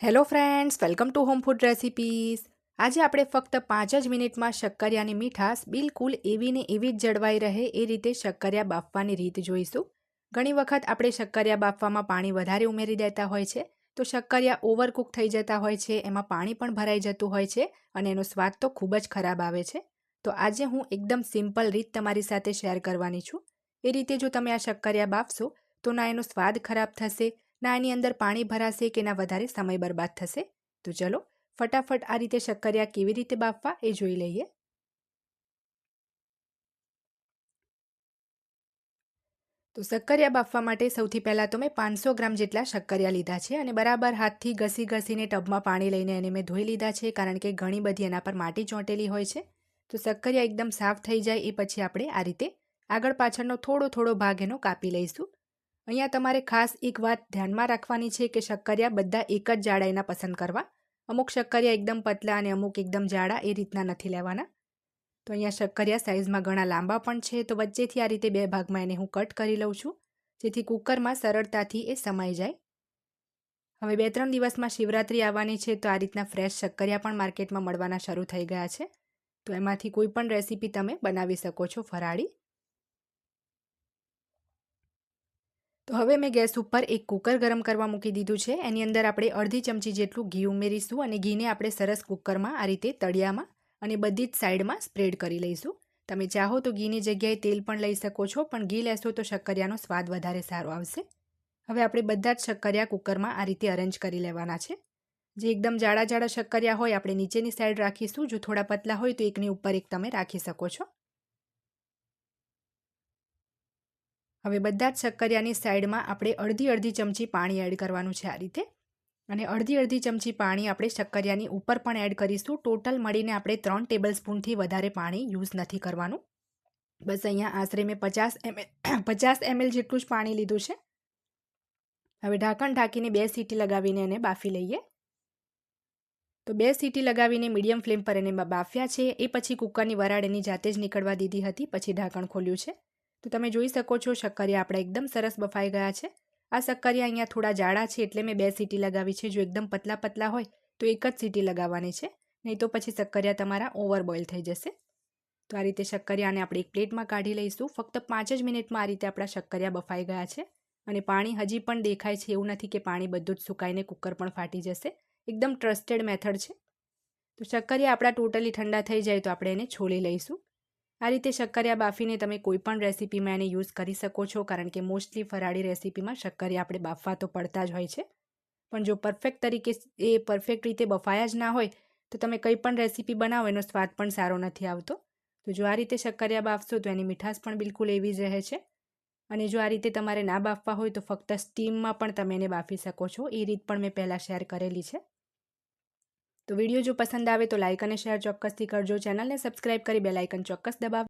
Hello friends welcome to home food recipes આજે આપણે ફક્ત પાંચ જ મિનિટમાં શક્કરિયાની મીઠાશ બિલકુલ એવી ને એવી જ જળવાઈ રહે એ રીતે શક્કરિયા બાફવાની રીત જોઈશું. ઘણી વખત આપણે શક્કરિયા બાફવામાં પાણી વધારે ઉમેરી દેતા હોય છે, તો શક્કરિયા ઓવરકુક થઈ જતા હોય છે, એમાં પાણી પણ ભરાઈ જતું હોય છે અને એનો સ્વાદ તો ખૂબ જ ખરાબ આવે છે. તો આજે હું એકદમ સિમ્પલ રીત તમારી સાથે શેર કરવાની છું. એ રીતે જો તમે આ શક્કરિયા બાફશો, તો ના એનો સ્વાદ ખરાબ થશે ના એની અંદર પાણી ભરાશે કે ના વધારે સમય બરબાદ થશે? તો ચલો, ફટાફટ આ રીતે શક્કરિયા કેવી રીતે બાફવા એ જોઈ લઈએ. તો શક્કરિયા બાફવા માટે સૌથી પહેલાં તો મેં પાંચસો ગ્રામ જેટલા શક્કરિયા લીધા છે અને બરાબર હાથથી ઘસી ઘસીને ટબમાં પાણી લઈને એને મેં ધોઈ લીધા છે કારણ કે ઘણી બધી એના પર માટી ચોંટેલી હોય છે. તો શક્કરિયા એકદમ સાફ થઈ જાય એ પછી આપણે આ રીતે આગળ પાછળનો થોડો થોડો ભાગ એનો કાપી લઈશું. અહીંયા તમારે ખાસ એક વાત ધ્યાનમાં રાખવાની છે કે શક્કરિયા બધા એક જ જાડાઈના પસંદ કરવા. અમુક શક્કરિયા એકદમ પતલા અને અમુક એકદમ જાડા એ રીતના નથી લેવાના. તો અહીંયા શક્કરિયા સાઇઝમાં ઘણા લાંબા પણ છે, તો વચ્ચેથી આ રીતે બે ભાગમાં એને હું કટ કરી લઉં છું, જેથી કુકરમાં સરળતાથી એ સમાઈ જાય. હવે બે ત્રણ દિવસમાં શિવરાત્રિ આવવાની છે, તો આ રીતના ફ્રેશ શક્કરિયા પણ માર્કેટમાં મળવાના શરૂ થઈ ગયા છે. તો એમાંથી કોઈ પણ રેસીપી તમે બનાવી શકો છો ફરાળી. તો હવે મેં ગેસ ઉપર એક કુકર ગરમ કરવા મૂકી દીધું છે. એની અંદર આપણે અડધી ચમચી જેટલું ઘી ઉમેરીશું અને ઘીને આપણે સરસ કુકરમાં આ રીતે તળિયામાં અને બધી જ સાઈડમાં સ્પ્રેડ કરી લઈશું. તમે ચાહો તો ઘીની જગ્યાએ તેલ પણ લઈ શકો છો, પણ ઘી લેશો તો શક્કરિયાનો સ્વાદ વધારે સારો આવશે. હવે આપણે બધા જ શક્કરિયા કુકરમાં આ રીતે અરેન્જ કરી લેવાના છે. જે એકદમ જાડા જાડા શક્કરિયા હોય, આપણે નીચેની સાઈડ રાખીશું. જો થોડા પતલા હોય તો એકની ઉપર એક તમે રાખી શકો છો. હવે બધા જ શક્કરિયાની સાઈડમાં આપણે અડધી અડધી ચમચી પાણી એડ કરવાનું છે આ રીતે. અને અડધી અડધી ચમચી પાણી આપણે શક્કરિયાની ઉપર પણ એડ કરીશું. ટોટલ મળીને આપણે ત્રણ ટેબલ સ્પૂનથી વધારે પાણી યુઝ નથી કરવાનું. બસ અહીંયા આશરે મેં પચાસ એમએલ પચાસ એમએલ જેટલું જ પાણી લીધું છે. હવે ઢાંકણ ઢાંકીને બે સીટી લગાવીને એને બાફી લઈએ. તો બે સીટી લગાવીને મીડિયમ ફ્લેમ પર એને બાફ્યા છે. એ પછી કુકરની વરાળ એની જાતે જ નીકળવા દીધી હતી. પછી ઢાંકણ ખોલ્યું છે. તો તમે જોઈ શકો છો શક્કરિયા આપણા એકદમ સરસ બફાઈ ગયા છે. આ શક્કરિયા અહીંયા થોડા જાડા છે એટલે મેં બે સીટી લગાવી છે. જો એકદમ પતલા પતલા હોય તો એક જ સીટી લગાવવાની છે. નહીં તો પછી શક્કરિયા તમારા ઓવર બોઇલ થઈ જશે. તો આ રીતે શક્કરિયાને આપણે એક પ્લેટમાં કાઢી લઈશું. ફક્ત પાંચ જ મિનિટમાં આ રીતે આપણા શક્કરિયા બફાઈ ગયા છે. અને પાણી હજી પણ દેખાય છે એવું નથી કે પાણી બધું જ સુકાઈને કુકર પણ ફાટી જશે. એકદમ ટ્રસ્ટેડ મેથડ છે. તો શક્કરિયા આપણા ટોટલી ઠંડા થઈ જાય તો આપણે એને છોલી લઈશું. આ રીતે શક્કરિયા બાફીને તમે કોઈ પણ રેસીપીમાં એને યુઝ કરી શકો છો, કારણ કે મોસ્ટલી ફરાળી રેસીપીમાં શક્કરિયા આપણે બાફવા તો પડતા જ હોય છે. પણ જો પરફેક્ટ તરીકે એ પરફેક્ટ રીતે બફાયા જ ના હોય, તો તમે કંઈ પણ રેસીપી બનાવો એનો સ્વાદ પણ સારો નથી આવતો. તો જો આ રીતે શક્કરિયા બાફશો તો એની મીઠાશ પણ બિલકુલ એવી જ રહે છે. અને જો આ રીતે તમારે ના બાફવા હોય તો ફક્ત સ્ટીમમાં પણ તમે એને બાફી શકો છો. એ રીત પણ મેં પહેલાં શેર કરેલી છે. તો વીડિયો જો પસંદ આવે તો લાઇક અને શેર ચોક્કસથી કરજો. ચેનલને સબસ્ક્રાઇબ કરી બે લાઇકન ચોક્કસ દબાવ.